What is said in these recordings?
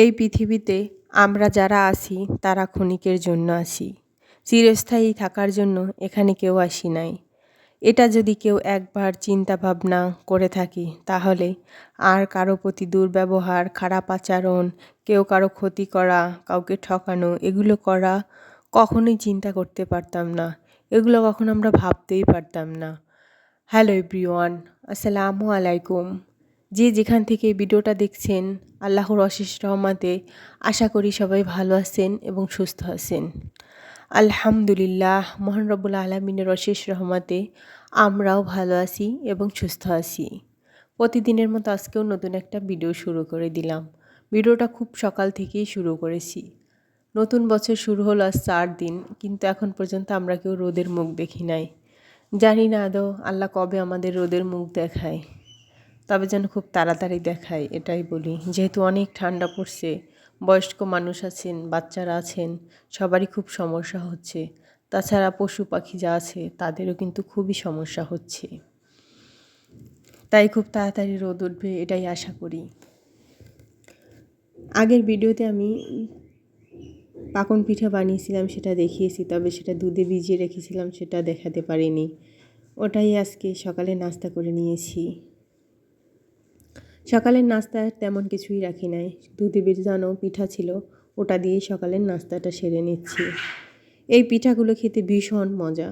এই পৃথিবীতে আমরা যারা আসি তারা ক্ষণিকের জন্য আসি চিরস্থায়ী থাকার জন্য এখানে কেউ আসি নাই। এটা যদি কেউ একবার চিন্তা ভাবনা করে থাকি, তাহলে আর কারও প্রতি দুর্ব্যবহার, খারাপ আচরণ, কেউ কারও ক্ষতি করা, কাউকে ঠকানো, এগুলো করা কখনোই চিন্তা করতে পারতাম না। এগুলো কখনো আমরা ভাবতেই পারতাম না। হ্যালো এভরিওয়ান, আসসালামু আলাইকুম। যে যেখান থেকে ভিডিওটা দেখছেন, আল্লাহর অশেষ রহমাতে আশা করি সবাই ভালো আছেন এবং সুস্থ আছেন। আলহামদুলিল্লাহ, মোহন রব্বুল আলমিনের অশেষ রহমাতে আমরাও ভালো আছি এবং সুস্থ আছি। প্রতিদিনের মতো আজকেও নতুন একটা ভিডিও শুরু করে দিলাম। ভিডিওটা খুব সকাল থেকেই শুরু করেছি। নতুন বছর শুরু হলো আজ চার দিন, কিন্তু এখন পর্যন্ত আমরা কেউ রোদের মুখ দেখি নাই। জানি না আদৌ আল্লাহ কবে আমাদের রোদের মুখ দেখায়। তবে যেন খুব তাড়াতাড়ি দেখায়, এটাই বলি। যেহেতু অনেক ঠান্ডা পড়ছে, বয়স্ক মানুষ আছেন, বাচ্চারা আছেন, সবারই খুব সমস্যা হচ্ছে। তাছাড়া পশু পাখি যা আছে, তাদেরও কিন্তু খুবই সমস্যা হচ্ছে। তাই খুব তাড়াতাড়ি রোদ উঠবে, এটাই আশা করি। আগের ভিডিওতে আমি পাকন পিঠা বানিয়েছিলাম, সেটা দেখিয়েছি, তবে সেটা দুধে ভিজিয়ে রেখেছিলাম, সেটা দেখাতে পারিনি। ওটাই আজকে সকালে নাস্তা করে নিয়েছি। সকালের নাস্তা তেমন কিছুই রাখি নাই। দুধে জানো পিঠা ছিল, ওটা দিয়েই সকালের নাস্তাটা সেরে নিচ্ছি। এই পিঠাগুলো খেতে ভীষণ মজা।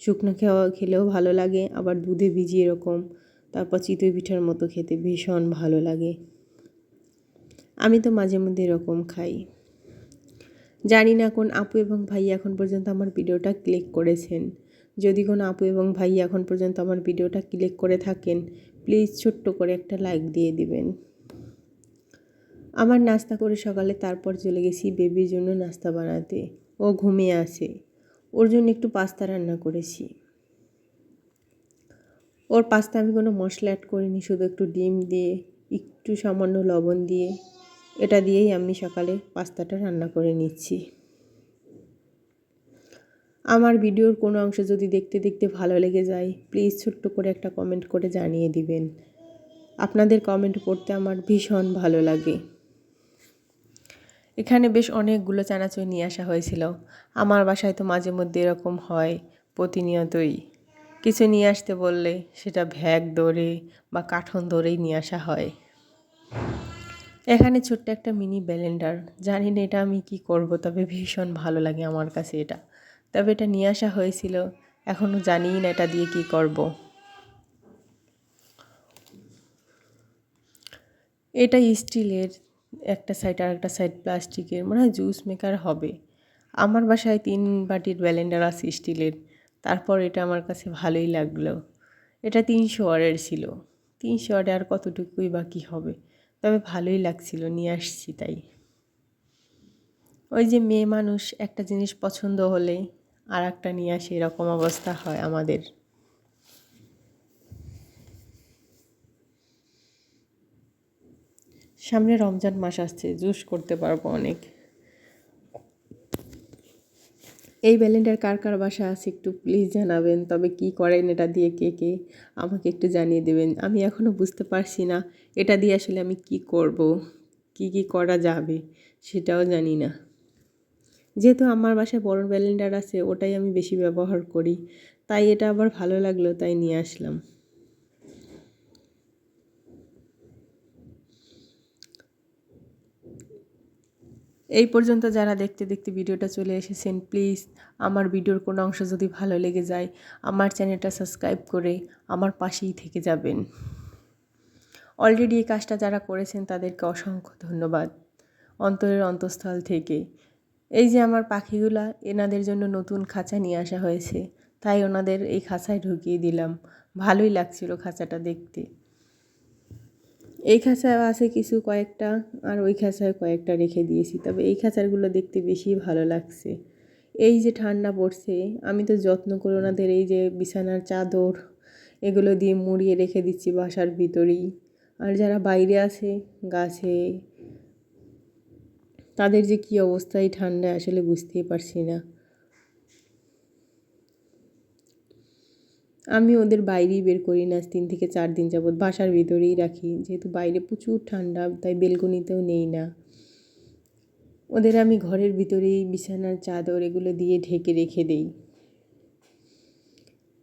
শুকনো খাওয়া খেলেও ভালো লাগে, আবার দুধে ভিজিয়ে এরকম, তারপর চিতই পিঠার মতো খেতে ভীষণ ভালো লাগে। আমি তো মাঝে মধ্যে এরকম খাই। জানি না কোন আপু এবং ভাই এখন পর্যন্ত আমার ভিডিওটা ক্লিক করেছেন। যদি কোনো আপু এবং ভাই এখন পর্যন্ত আমার ভিডিওটা ক্লিক করে থাকেন প্লিজ ছোট্ট করে একটা লাইক দিয়ে দিবেন। আমার নাস্তা করে সকালে তারপর চলে গেছি বেবির জন্য নাস্তা বানাতে। ও ঘুমিয়ে আসে ওর জন্য একটু পাস্তা রান্না করেছি। ওর পাস্তা আমি কোনো মশলা অ্যাড করিনি, শুধু একটু ডিম দিয়ে, একটু সামান্য লবণ দিয়ে। এটা দিয়েই আমি সকালে পাস্তাটা রান্না করে নিচ্ছি। আমার ভিডিওর কোনো অংশ যদি দেখতে দেখতে ভালো লেগে যায় প্লিজ ছোট্ট করে একটা কমেন্ট করে জানিয়ে দিবেন। আপনাদের কমেন্ট পড়তে আমার ভীষণ ভালো লাগে। এখানে বেশ অনেকগুলো চানাচুর নিয়ে আসা হয়েছিল। আমার বাসায় তো মাঝে মধ্যে এরকম হয়, প্রতিনিয়তই। কিছু নিয়ে আসতে বললে সেটা ভ্যাগ দৌড়ে বা কাঠন দৌড়েই নিয়ে আসা হয়। এখানে ছোট্ট একটা মিনি ব্যালেন্ডার জানি না এটা আমি কি করব, তবে ভীষণ ভালো লাগে আমার কাছে এটা। তবে এটা নিয়ে আসা হয়েছিল। এখনও জানিই না এটা দিয়ে কি করব। এটা স্টিলের একটা সাইড আর একটা সাইড প্লাস্টিকের। মনে হয় জুস মেকার হবে। আমার বাসায় তিন বাটির ব্যালেন্ডার আছে স্টিলের। তারপর এটা আমার কাছে ভালোই লাগল। এটা তিনশো ওয়ারের ছিল। তিনশো ওয়ারে আর কতটুকুই বা কী হবে? তবে ভালোই লাগছিল, নিয়ে আসছি তাই। ওই যে মেয়ে মানুষ একটা জিনিস পছন্দ হলে আর একটা নিয়ে আসে, এরকম অবস্থা হয় আমাদের। সামনে রমজান মাস আসছে, জুস করতে পারব অনেক। এই ব্যালেন্ডার কার কার বাসা আছে একটু প্লিজ জানাবেন, তবে কি করেন, এটা দিয়ে কে কে আমাকে একটু জানিয়ে দেবেন। আমি এখনও বুঝতে পারছি না, এটা দিয়ে আসলে আমি কি করব, কি কি করা যাবে, সেটাও জানি না। যেহেতু আমার বাসায় বড় ব্যালেন্ডার আছে, ওটাই আমি বেশি ব্যবহার করি। তাই এটা আবার ভালো লাগল, তাই নিয়ে আসলাম। এই পর্যন্ত যারা দেখতে দেখতে ভিডিওটা চলে এসেছেন প্লিজ আমার ভিডিওর কোনো অংশ যদি ভালো লেগে যায়, আমার চ্যানেলটা সাবস্ক্রাইব করে আমার পাশেই থেকে যাবেন। অলরেডি এই কাজটা যারা করেছেন, তাদেরকে অসংখ্য ধন্যবাদ। অন্তরের অন্তঃস্থল থেকে। এই যে আমার পাখিগুলা, এনাদের জন্য নতুন খাঁচা নিয়ে আসা হয়েছে। তাই ওনাদের এই খাঁচায় ঢুকিয়ে দিলাম। ভালোই লাগছিল খাঁচাটা দেখতে। এই খাঁচায় আছে কিছু কয়েকটা, আর ওই খাঁচায় কয়েকটা রেখে দিয়েছি। তবে এই খাঁচারগুলো দেখতে বেশি ভালো লাগছে। এই যে ঠান্ডা পড়ছে, আমি তো যত্ন করে ওনাদের এই যে বিছানার চাদর, এগুলো দিয়ে মুড়িয়ে রেখে দিচ্ছি বাসার ভিতরেই। আর যারা বাইরে আছে, গাছে তাদের যে কী অবস্থায় ঠান্ডায় আসলে বুঝতেই পারছি না। আমি ওদের বাইরেই বের করি না তিন থেকে চার দিন যাবৎ বাসার ভিতরেই রাখি। যেহেতু বাইরে প্রচুর ঠান্ডা, তাই বেলকনিতেও নেই না। ওদের আমি ঘরের ভিতরেই বিছানার চাদর এগুলো দিয়ে ঢেকে রেখে দেই।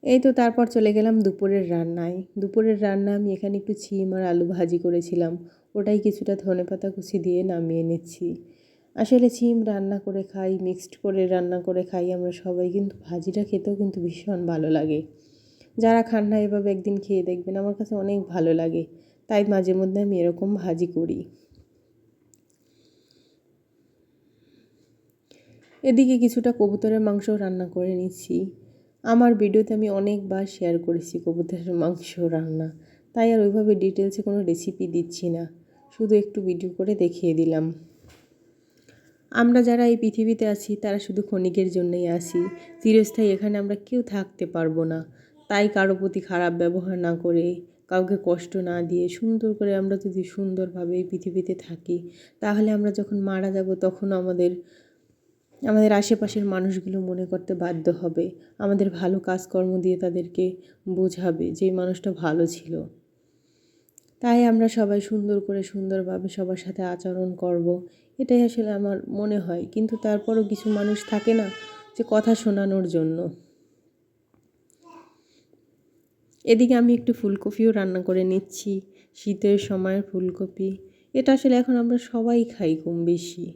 এই তো তারপর চলে গেলাম দুপুরের রান্নায়। দুপুরের রান্না আমি এখানে একটু ছিম আর আলু ভাজি করেছিলাম। ওটাই কিছুটা ধনে পাতা কুচি দিয়ে নামিয়ে নিচ্ছি। আসলে ছিম রান্না করে খাই মিক্সড করে রান্না করে খাই, আমরা সবাই কিন্তু ভাজিটা খেতেও কিন্তু ভীষণ ভালো লাগে। যারা খান না এভাবে একদিন খেয়ে দেখবেন, আমার কাছে অনেক ভালো লাগে। তাই মাঝে মধ্যে আমি এরকম ভাজি করি। এদিকে কিছুটা কবুতরের মাংস রান্না করে নিচ্ছি। আমার ভিডিওতে আমি অনেকবার শেয়ার করেছি কবুতরের মাংস রান্না। তাই আর ওইভাবে ডিটেলসে কোনো রেসিপি দিচ্ছি না। শুধু একটু ভিডিও করে দেখিয়ে দিলাম। আমরা যারা এই পৃথিবীতে আছি, তারা শুধু ক্ষণিকের জন্যই আসি চিরস্থায়ী এখানে আমরা কেউ থাকতে পারব না। তাই কারও প্রতি খারাপ ব্যবহার না করে, কাউকে কষ্ট না দিয়ে সুন্দর করে আমরা যদি সুন্দরভাবে এই পৃথিবীতে থাকি, তাহলে আমরা যখন মারা যাব, তখন আমাদের আমাদের আশেপাশের মানুষগুলো মনে করতে বাধ্য হবে। আমাদের ভালো কাজকর্ম দিয়ে তাদেরকে বোঝাবে যে মানুষটা ভালো ছিল। তাই আমরা সবাই সুন্দর করে সুন্দরভাবে সবার সাথে আচরণ করব। এটাই আসলে আমার মনে হয়। কিন্তু তারপরও কিছু মানুষ থাকে না যে কথা শোনানোর জন্য। এদিকে আমি একটু ফুলকপিও রান্না করে নিচ্ছি। শীতের সময়ের ফুলকপি। এটা আসলে এখন আমরা সবাই খাই কম বেশি।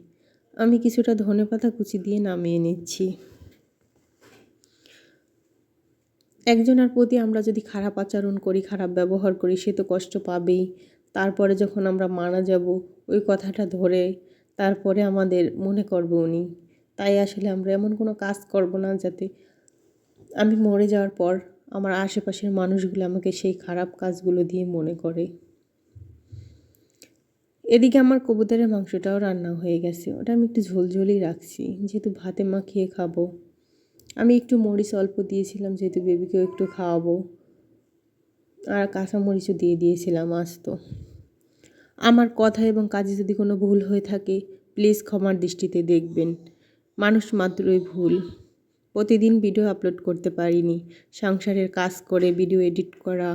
আমি কিছুটা ধনে পাতা কুচি দিয়ে নামিয়ে নিচ্ছি। একজনের প্রতি আমরা যদি খারাপ আচরণ করি, খারাপ ব্যবহার করি, সে তো কষ্ট পাবেই। তারপরে যখন আমরা মারা যাব, ওই কথাটা ধরে তারপরে আমাদের মনে করব উনি। তাই আসলে আমরা এমন কোনো কাজ করব না যাতে আমি মরে যাওয়ার পর আমার আশেপাশের মানুষগুলো আমাকে সেই খারাপ কাজগুলো দিয়ে মনে করে। এদিকে আমার কবুতরের মাংসটাও রান্না হয়ে গেছে। ওটা আমি একটু ঝোলঝোলই রাখছি। যেহেতু ভাতে মাখিয়ে খাব। আমি একটু মরিচ অল্প দিয়েছিলাম, যেহেতু বেবিকেও একটু খাওয়াবো। আর কাঁচা মরিচও দিয়ে দিয়েছিলাম আস্ত। আমার কথা এবং কাজে যদি কোনো ভুল হয়ে থাকে প্লিজ ক্ষমার দৃষ্টিতে দেখবেন। মানুষ মাত্রই ভুল। প্রতিদিন ভিডিও আপলোড করতে পারিনি। সংসারের কাজ করে ভিডিও এডিট করা,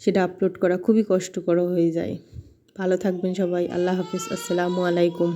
সেটা আপলোড করা খুবই কষ্টকর হয়ে যায়। ভালো থাকবেন সবাই। আল্লাহ হাফিজ। আসসালামু আলাইকুম।